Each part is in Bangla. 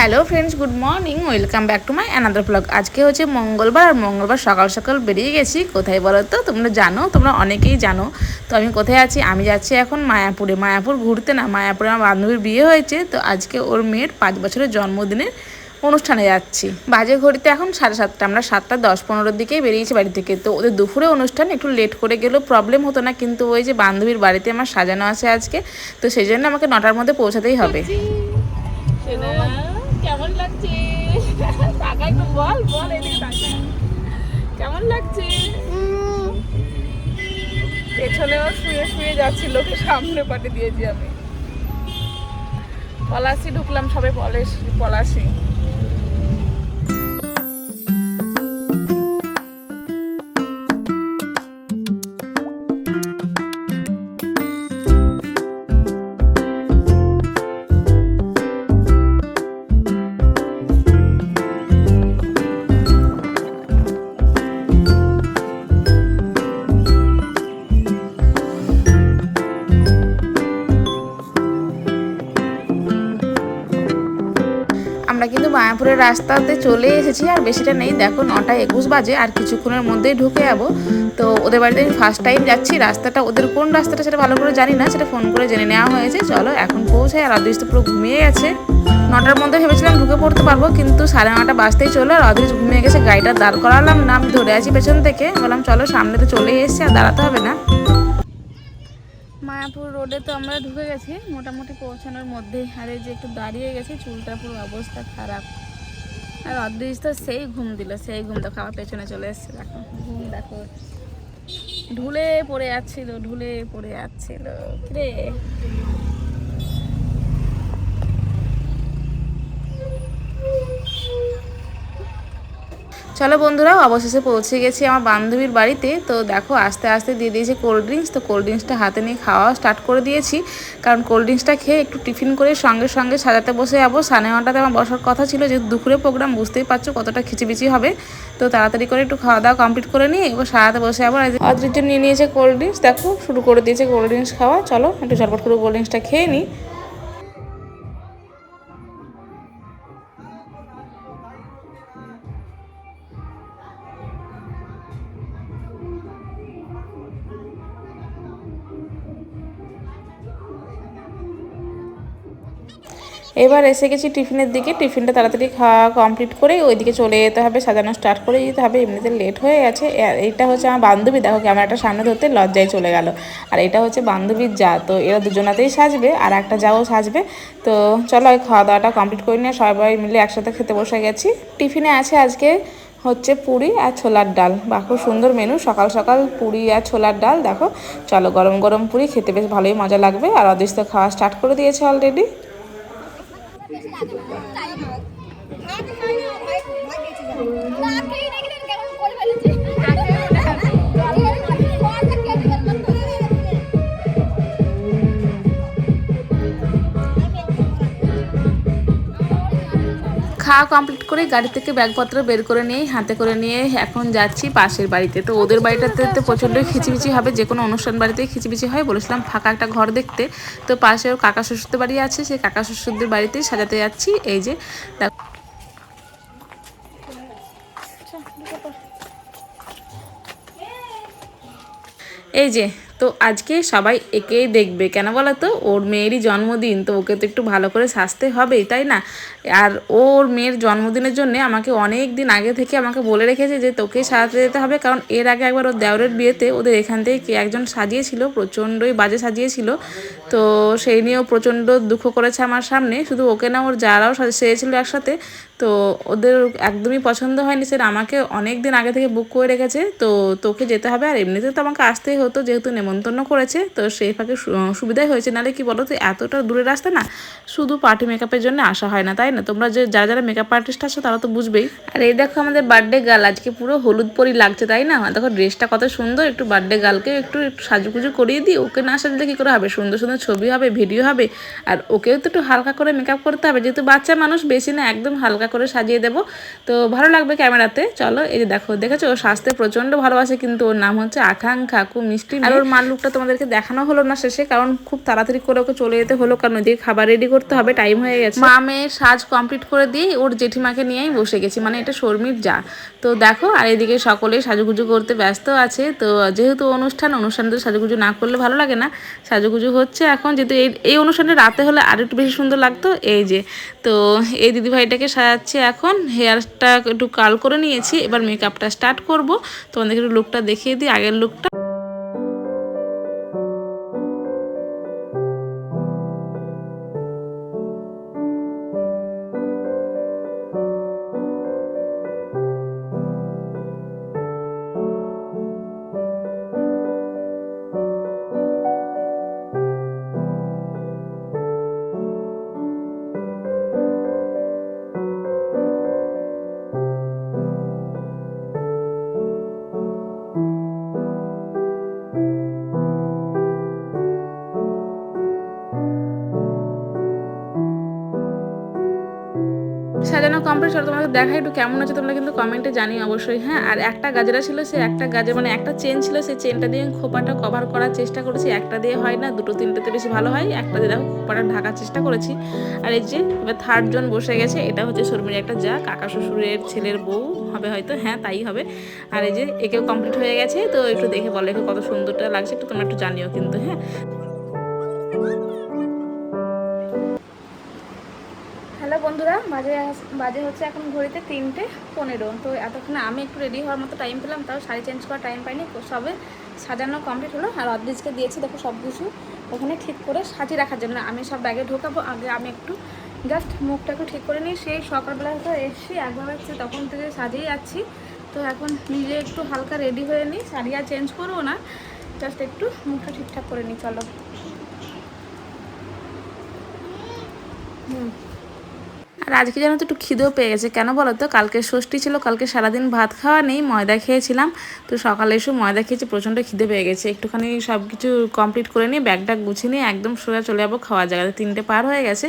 Hello friends good morning welcome back to my another blog আজকে হচ্ছে মঙ্গলবার আর মঙ্গলবার সকাল সকাল বেরিয়ে গেছি। কোথায় বলো তো? তোমরা জানো, তোমরা অনেকেই জানো। তো আমি কোথায় আছি? আমি যাচ্ছি এখন মায়াপুরে। মায়াপুর ঘুরতে না, মায়াপুরে আমার বান্ধবীর বিয়ে হয়েছে। তো আজকে ওর মেয়ের পাঁচ বছরের জন্মদিনের অনুষ্ঠানে যাচ্ছি। বাজে ঘড়িতে এখন সাড়ে সাতটা, আমরা সাতটা দশ পনেরোর দিকেই বেরিয়েছি বাড়ি থেকে। তো ওদের দুপুরে অনুষ্ঠান, একটু লেট করে গেলেও প্রবলেম হতো না। কিন্তু ওই যে বান্ধবীর বাড়িতে আমার সাজানো আছে আজকে। তো সেই জন্য আমাকে নটার মধ্যে পৌঁছাতেই হবে। কেমন লাগছে? টাকা একটু বল বল টাকা কেমন লাগছে? পেছনেও শুয়ে শুয়ে যাচ্ছি, লোকে সামনে পাঠিয়ে দিয়েছি আমি। পলাশি ঢুকলাম সবে, পলাশ পলাশি। রাস্তাতে চলে এসেছি আর বেশিটা নেই। দেখো নটা একুশ বাজে আর কিছুক্ষণের মধ্যেই ঢুকে যাব। তো ওদের বাড়িতে আমি ফার্স্ট টাইম যাচ্ছি। রাস্তাটা ওদের কোন রাস্তাটা সেটা ভালো করে জানি না, সেটা ফোন করে জেনে নেওয়া হয়েছে। চলো এখন পৌঁছায় আর অদৃষ্ট পুরো ঘুমিয়ে গেছে। নটার মধ্যে ভেবেছিলাম ঢুকে পড়তে পারব, কিন্তু সাড়ে নটা বাজতেই চলো আর অদৃশ ঘুমিয়ে গেছে, গাড়িটা দাঁড় করালাম না, আমি ধরে আছি পেছন থেকে। বললাম, চলো সামনে তো চলে এসেছি, আর দাঁড়াতে হবে না। মায়াপুর রোডে তো আমরা ঢুকে গেছি, মোটামুটি পৌঁছানোর মধ্যেই। আর এই যে একটু দাঁড়িয়ে গেছি, চুলটা পুরো অবস্থা খারাপ। আর অদৃশ তো সেই ঘুম দিল, সেই ঘুম তো আমার পেছনে চলে এসছে, দেখো। ঘুম, দেখো। ঢুলে পড়ে যাচ্ছিল ঢুলে পড়ে যাচ্ছিল রে চলো বন্ধুরা, অবশেষে পৌঁছে গেছি আমার বান্ধবীর বাড়িতে। তো দেখো, আস্তে আস্তে দিয়ে দিয়েছে কোল্ড ড্রিঙ্কস তো কোল্ড ড্রিঙ্কসটা হাতে নিয়ে খাওয়া স্টার্ট করে দিয়েছি। কারণ কোল্ড ড্রিঙ্কসটা খেয়ে একটু টিফিন করে সঙ্গে সঙ্গে সাজাতে বসে যাব। সাড়ে নটাতে আমার বসার কথা ছিল যে দুপুরে প্রোগ্রাম বুঝতেই পারছ কতটা খিচিবিচি হবে। তো তাড়াতাড়ি করে একটু খাওয়া দাওয়া কমপ্লিট করে নিয়ে এবার সাজাতে বসে যাব। আর নিয়ে নিয়েছে কোল্ড ড্রিঙ্কস দেখো, শুরু করে দিয়েছে কোল্ড ড্রিঙ্কস খাওয়া। চলো, একটু ঝটপট করে কোল্ড ড্রিঙ্কসটা খেয়ে নিই। এবার এসে গেছি টিফিনের দিকে। টিফিনটা তাড়াতাড়ি খাওয়া কমপ্লিট করে ওইদিকে চলে যেতে হবে, সাজানো স্টার্ট করে যেতে হবে। এমনিতে লেট হয়ে গেছে। এইটা হচ্ছে আমার বান্ধবী, দেখো ক্যামেরাটা সামনে ধরতে লজ্জায় চলে গেল। আর এটা হচ্ছে বান্ধবীর যা, তো এরা দুজনাতেই সাজবে আর একটা যাও সাজবে। তো চলো ওই খাওয়া দাওয়াটা কমপ্লিট করে নিয়ে সবাই মিলে একসাথে খেতে বসে গেছি। টিফিনে আছে আজকে হচ্ছে পুরি আর ছোলার ডাল। বা খুব সুন্দর মেনু সকাল সকাল পুরি আর ছোলার ডাল, দেখো। চলো গরম গরম পুরি, খেতে বেশ ভালোই মজা লাগবে। আর অদৃশ্য খাওয়া স্টার্ট করে দিয়েছে অলরেডি লাগে না তাই হয় না ভয় ভয় বেঁচে যায় খাওয়া কমপ্লিট করে গাড়ি থেকে ব্যাগপত্র বের করে নিয়ে, হাতে করে নিয়ে এখন যাচ্ছি পাশের বাড়িতে। তো ওদের বাড়িটাতে তো প্রচণ্ডই খিচিবিচি হবে, যে কোনো অনুষ্ঠান বাড়িতেই খিচিবিচি হয়, বলেছিলাম ফাঁকা একটা ঘর দেখতে। তো পাশে কাকা শ্বশুরদের বাড়ি আছে, সেই কাকা শ্বশুরদের বাড়িতেই সাজাতে যাচ্ছি। এই যে এই যে তো আজকে সবাই একেই দেখবে, কেন বলো তো ওর মেয়েরই জন্মদিন, তো ওকে তো একটু ভালো করে সাজতে হবেই, তাই না? আর ওর মেয়ের জন্মদিনের জন্য আমাকে অনেক দিন আগে থেকে আমাকে বলে রেখেছে যে তোকে সাজাতে যেতে হবে, কারণ এর আগে একবার ওর দেওরের বিয়েতে ওদের এখান থেকে কে একজন সাজিয়েছিল, প্রচণ্ডই বাজে সাজিয়েছিল। তো সেই নিয়েও প্রচণ্ড দুঃখ করেছে আমার সামনে। শুধু ওকে না, ওর যারাও সেরেছিল একসাথে। তো ওদের একদমই পছন্দ হয়নি স্যার আমাকে অনেক দিন আগে থেকে বুক করে রেখেছে। তো তোকে যেতে হবে, আর এমনিতে তো আমাকে আসতেই হতো, যেহেতু নেমন্তন্ন করেছে তো সেই ফাঁকে সুবিধাই হয়েছে। নাহলে কি বলো তো এতটা দূরের রাস্তা না শুধু পার্টি মেকআপের জন্য আসা হয় না তাই না? তোমরা যে যারা যারা মেকআপ আর্টিস্ট আছো তারা তো বুঝবেই। আর এই দেখো আমাদের বার্থডে গার্ল আজকে পুরো হলুদ পরি লাগছে তাই না? দেখো ড্রেসটা কত সুন্দর একটু বার্থডে গার্লকে একটু একটু সাজুগুজু করিয়ে দিই ওকে না সাজলে কী করে হবে? সুন্দর সুন্দর ছবি হবে ভিডিও হবে আর ওকেও তো একটু হালকা করে মেকআপ করতে হবে। যেহেতু বাচ্চা মানুষ বেশি না একদম হালকা করে সাজিয়ে দেবো। তো ভালো লাগবে ক্যামেরাতে চলো এই যে দেখো দেখেছ? ও সাজতে প্রচণ্ড ভালোবাসে কিন্তু ওর নাম হচ্ছে আকাঙ্ক্ষা খুব মিষ্টি আর ওর মা মার লুকটা তোমাদেরকে দেখানো হলো না শেষে, কারণ খুব তাড়াতাড়ি করে ওকে চলে যেতে হলো, কারণ ওইদিকে খাবার রেডি করতে হবে টাইম হয়ে গেছে। মা মেয়ের সাজ কমপ্লিট করে দিয়েই ওর জেঠিমাকে নিয়েই বসে গেছি মানে এটা শর্মির যা। তো দেখো, আর এদিকে সকলেই সাজুগুজু করতে ব্যস্ত আছে, তো যেহেতু অনুষ্ঠান অনুষ্ঠান তো সাজুগুজু না করলে ভালো লাগে না। সাজুগুজু হচ্ছে এখন যেহেতু এই এই অনুষ্ঠানে রাতে হলে আরও একটু বেশি সুন্দর লাগতো, এই যে। তো এই দিদিভাইটাকে সাজাচ্ছি এখন, হেয়ারটা একটু কাল করে নিয়েছি, এবার মেকআপটা স্টার্ট করব। তোমাদেরকে একটু লুকটা দেখিয়ে দিই, আগের লুকটা কমপ্লিট চলো তোমাদের দেখা একটু কেমন আছে তোমরা কিন্তু কমেন্টে জানিও অবশ্যই। হ্যাঁ আর একটা গাজরা ছিল, সে একটা গাজর মানে একটা চেন ছিল সেই চেনটা দিয়ে খোপাটা কভার করার চেষ্টা করেছি। একটা দিয়ে হয় না, দুটো, তিনটেতে বেশি ভালো হয়। একটা দিয়ে দেখো খোপাটা ঢাকার চেষ্টা করেছি। আর এই যে এবার থার্ড জন বসে গেছে, এটা হচ্ছে শর্মির একটা যা, কাকা শ্বশুরের ছেলের বউ, হবে হয়তো হ্যাঁ তাই হবে। আর এই যে একেও কমপ্লিট হয়ে গেছে, তো একটু দেখে বলো কত সুন্দরটা লাগছে, একটু তোমরা একটু জানিও কিন্তু হ্যাঁ। হ্যালো বন্ধুরা, বাজে বাজে হচ্ছে এখন ঘড়িতে তিনটে পনেরো। তো এতক্ষণে আমি একটু রেডি হওয়ার মতো টাইম পেলাম, তাও শাড়ি চেঞ্জ করার টাইম পাইনি সবে সাজানো কমপ্লিট হলো। আর অদ্রিজকে দিয়েছি, দেখো সব কিছু ওখানে ঠিক করে সাজিয়ে রাখার জন্য। আমি সব ব্যাগে ঢোকাবো, আগে আমি একটু জাস্ট মুখটা একটু ঠিক করে নিই। সেই সকালবেলা তো এসছি একবার হচ্ছে তখন থেকে সাজিয়ে যাচ্ছি। তো এখন নিজে একটু হালকা রেডি হয়ে নিই, শাড়ি আর চেঞ্জ করব না। জাস্ট একটু মুখটা ঠিকঠাক করে নিই, চলো। হুম। আর আজকে যেন তো একটু খিদেও পেয়ে গেছে। কেন বলো তো? কালকে ষষ্ঠী ছিল, কালকে সারাদিন ভাত খাওয়া নেই, ময়দা খেয়েছিলাম। তো সকালে এসে ময়দা খেয়েছি, প্রচণ্ড খিদে পেয়ে গেছে। একটুখানি সব কিছু কমপ্লিট করে নিয়ে ব্যাগটা গুছিয়ে নিয়ে একদম সোজা চলে যাব খাওয়ার জায়গাতে। তিনটে পার হয়ে গেছে।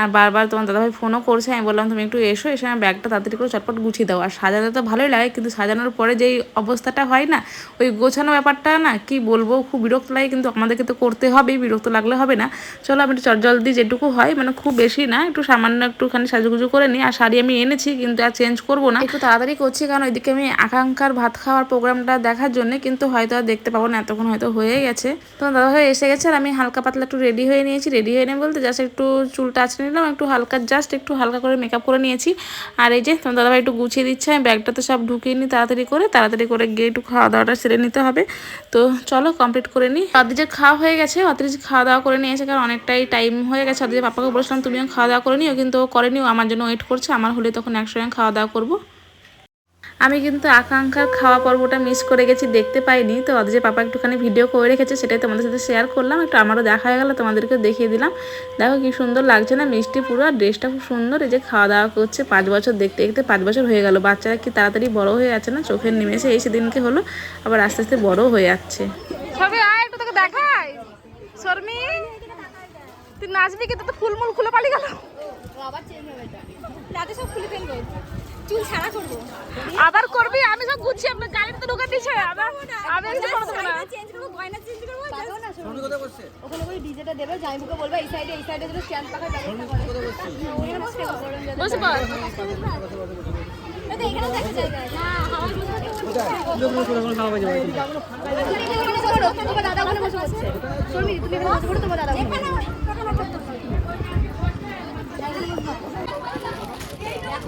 আর বারবার তোমার দাদাভাই ফোনও করছে, আমি বললাম, তুমি একটু এসো, এসে আমার ব্যাগটা তাড়াতাড়ি করে চটপট গুছিয়ে দাও। আর সাজাতে তো ভালোই লাগে, কিন্তু সাজানোর পরে যেই অবস্থাটা হয় না, ওই গোছানো ব্যাপারটা না, কি বলব, খুব বিরক্ত লাগে, কিন্তু আমাদেরকে তো করতে হবেই, বিরক্ত লাগলে হবে না। চলো, আমি একটু চটজলদি যেটুকু হয় মানে খুব বেশি না, একটু সামান্য একটুখানি সাজুগুজু করে নিই আর শাড়ি আমি এনেছি, কিন্তু আর চেঞ্জ করব না। একটু তাড়াতাড়ি করছি, কারণ ওইদিকে আমি আকাঙ্ক্ষার ভাত খাওয়ার প্রোগ্রামটা দেখার জন্য, কিন্তু হয়তো আর দেখতে পাবো না, এতক্ষণ হয়তো হয়ে গেছে। তো দাদা ভাই এসে গেছে, আর আমি হালকা পাতলা একটু রেডি হয়ে নিয়েছি। রেডি হয়ে নিয়ে বলতে জাস্ট একটু চুলটা আঁচড়ে নিলাম, একটু হালকা জাস্ট একটু হালকা করে মেকআপ করে নিয়েছি। আর এই যে, তোমার দাদাভাই একটু গুছিয়ে দিচ্ছে, আমি ব্যাগটা তো সব ঢুকিয়ে নিই তাড়াতাড়ি করে তাড়াতাড়ি করে গিয়ে একটু খাওয়া দাওয়াটা সেরে নিতে হবে। তো চলো কমপ্লিট করে নিই অদ্রিজের খাওয়া হয়ে গেছে, অদ্রিজ খাওয়া দাওয়া করে নিয়েছে কারণ অনেকটাই টাইম হয়ে গেছে। অদ্রিজের পাপাকে বলেছিলাম, তুমিও খাওয়া দাওয়া করে নিও, কিন্তু ও করেনি, ও আমার জন্য ওয়েট করছে, আমার হলে তখন একসঙ্গে খাওয়া দাওয়া করব। আমি কিন্তু আকাঙ্ক্ষার খাওয়া পর্বটা মিস করে গেছি, দেখতে পাইনি। তো যে পাপা একটুখানি ভিডিও করে রেখেছে, সেটাই তোমাদের সাথে শেয়ার করলাম। একটু আমারও দেখা হয়ে গেলো তোমাদেরকে দেখিয়ে দিলাম। দেখো কি সুন্দর লাগছে না, মিষ্টি পুরো, আর ড্রেসটা খুব সুন্দর। এই যে খাওয়া দাওয়া করছে, পাঁচ বছর দেখতে দেখতে পাঁচ বছর হয়ে গেল। বাচ্চারা কি তাড়াতাড়ি বড় হয়ে যাচ্ছে না? চোখের নিমেষে এই সেদিনকে হলো, আবার আস্তে আস্তে বড় হয়ে যাচ্ছে। দেখাই। শর্মি তুই নাচবি কি? তো ফুলমুল খুলে পালি গেল। রাতে সব খুলে ফেলব চুল ছাড়া করব আবার করবি আমি সব গুছিয়ে আপনার গাড়িতে তো ঢুকে দিচ্ছে আবার আমি কিছু করব না চেঞ্জ করব গয়না চেঞ্জ করব পাবো না ওখানে ওই ডিজেটা দেবে জামাইবুকে বলব এই সাইডে এই সাইডে যেন ব্যবস্থা করে বসে পড় দাদা, এখানেও দেখা জায়গা না, হাওয়ার ওখানে বসে পড়ো, দাদা ওখানে বসে পড়ছে। তুমি এখানে বসে পড়ো, তোমার দাদা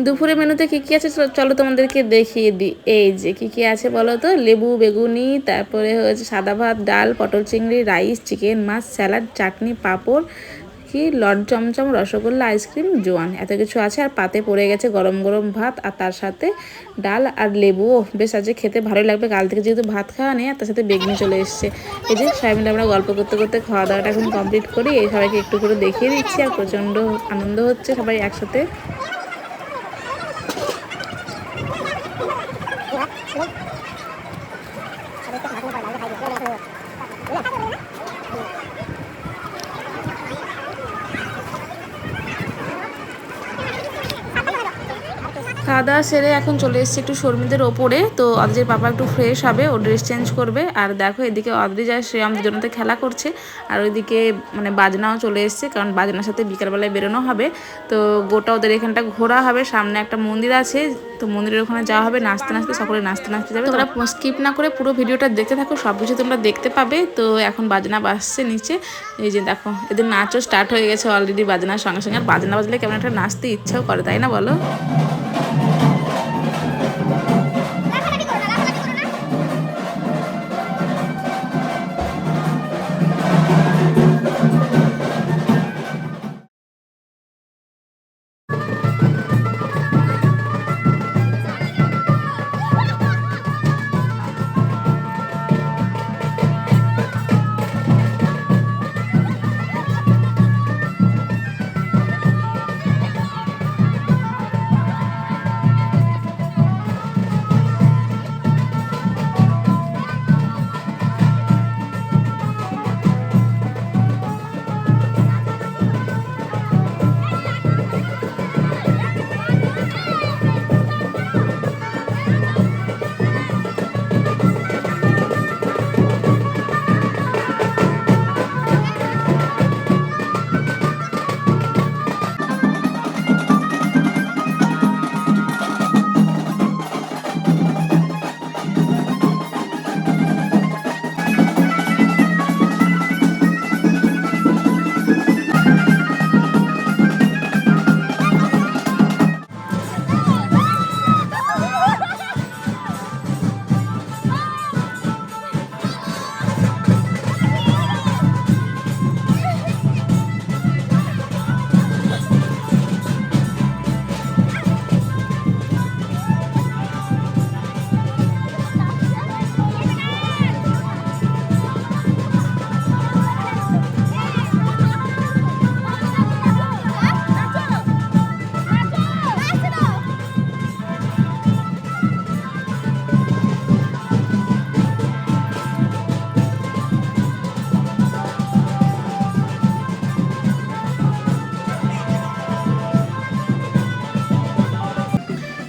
দুপুরে মেনুতে কি কি আছে? চলো- তোমাদেরকে দেখিয়ে দিই এই যে, কি কি আছে বলো তো? লেবু, বেগুনি, তারপরে হয়েছে সাদা ভাত, ডাল, পটল চিংড়ি, রাইস, চিকেন মাছ, স্যালাড, চাটনি, পাঁপড় ফুচকি লড চমচম রসগোল্লা, আইসক্রিম, জোয়ান। এত কিছু আছে আর পাতে পড়ে গেছে গরম গরম ভাত আর তার সাথে ডাল আর লেবুও বেশ, আজকে খেতে ভালোই লাগবে। কাল থেকে যেহেতু ভাত খাওয়া নেই আর তার সাথে বেগনি চলে এসছে। এই যে, সবাই মিলে আমরা গল্প করতে করতে খাওয়া দাওয়াটা এখন কমপ্লিট করি। এই সবাইকে একটু করে দেখিয়ে দিচ্ছি আর প্রচণ্ড আনন্দ হচ্ছে সবাই একসাথে। খাওয়া দাওয়া সেরে এখন চলে এসেছে একটু শর্মিদের ওপরে। তো অদ্রির পাপা একটু ফ্রেশ হবে ও ড্রেস চেঞ্জ করবে। আর দেখো এদিকে অদ্রি যায় শ্রেয়াম দুজনেতে খেলা করছে। আর ওইদিকে মানে বাজনাও চলে এসেছে কারণ বাজনার সাথে বিকালবেলায় বেরোনো হবে। তো গোটা ওদের এখানটা ঘোরা হবে সামনে একটা মন্দির আছে। তো মন্দিরের ওখানে যাওয়া হবে নাচতে নাচতে সকলে নাচতে নাচতে যাবে। তোমরা স্কিপ না করে পুরো ভিডিওটা দেখতে থাকো সব কিছু তোমরা দেখতে পাবে। তো এখন বাজনা বাজছে নিচে। এই যে দেখো এদের নাচও স্টার্ট হয়ে গেছে অলরেডি বাজনার সঙ্গে সঙ্গে। আর বাজনা বাজলে কেমন একটা নাচতে ইচ্ছাও করে তাই না বলো?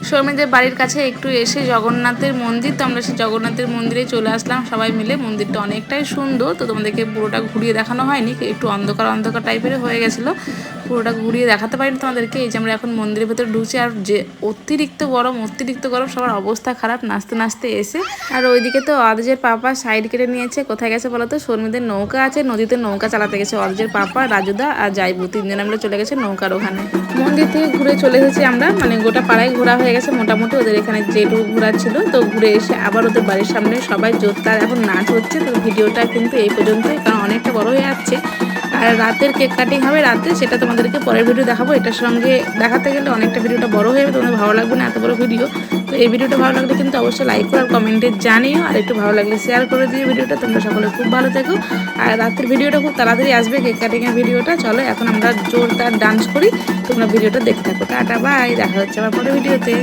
সৌমিদের বাড়ির কাছে একটু এসে জগন্নাথের মন্দির, তো আমরা সেই জগন্নাথের মন্দিরে চলে আসলাম। সবাই মিলে মন্দিরটা অনেকটাই সুন্দর, তো তোমাদেরকে পুরোটা ঘুরিয়ে দেখানো হয়নি, একটু অন্ধকার অন্ধকার টাইপের হয়ে গেছিল। পুরোটা ঘুরিয়ে দেখাতে পারিনি তোমাদেরকে। এই যে আমরা এখন মন্দিরের ভেতরে ঢুকছি, আর যে অতিরিক্ত গরম অতিরিক্ত গরম, সবার অবস্থা খারাপ, নাচতে নাচতে এসে। আর ওইদিকে তো অদজের পাপা সাইড কেটে নিয়েছে, কোথায় গেছে বলো তো? শর্মিদের নৌকা আছে, নদীতে নৌকা চালাতে গেছে অদজের পাপা, রাজুদা আর জাইবু তিনজন আমরা চলে গেছে নৌকার ওখানে। মন্দির থেকে ঘুরে চলে এসেছি আমরা মানে গোটা পাড়ায় ঘোরা হয়ে গেছে মোটামুটি, ওদের এখানে যেটুকু ঘোরা ছিল। তো ঘুরে এসে আবার ওদের বাড়ির সামনে সবাই জোরদার এখন নাচ হচ্ছে, তো ভিডিওটা কিন্তু এই পর্যন্তই, কারণ অনেকটা বড় হয়ে যাচ্ছে। আর রাতের কেক কাটিং হবে রাতে, সেটা তোমাদেরকে পরের ভিডিও দেখাবো। এটার সঙ্গে দেখাতে গেলে অনেকটা ভিডিওটা বড় হয়ে যাবে, তোমাদের ভালো লাগবে না, এত বড় ভিডিও তো এই ভিডিওটা ভালো লাগলে কিন্তু অবশ্যই লাইক করো আর কমেন্টে জানিও, আর একটু ভালো লাগলে শেয়ার করে দিও ভিডিওটা তোমরা সকলে খুব ভালো থেকো। আর রাতের ভিডিওটা খুব তাড়াতাড়ি আসবে কেক কাটিংয়ের ভিডিওটা চলো, এখন আমরা জোরদার ডান্স করি, তোমরা ভিডিওটা দেখতে থাকো। টাটা বাই দেখা হচ্ছে আবার পরের ভিডিওতে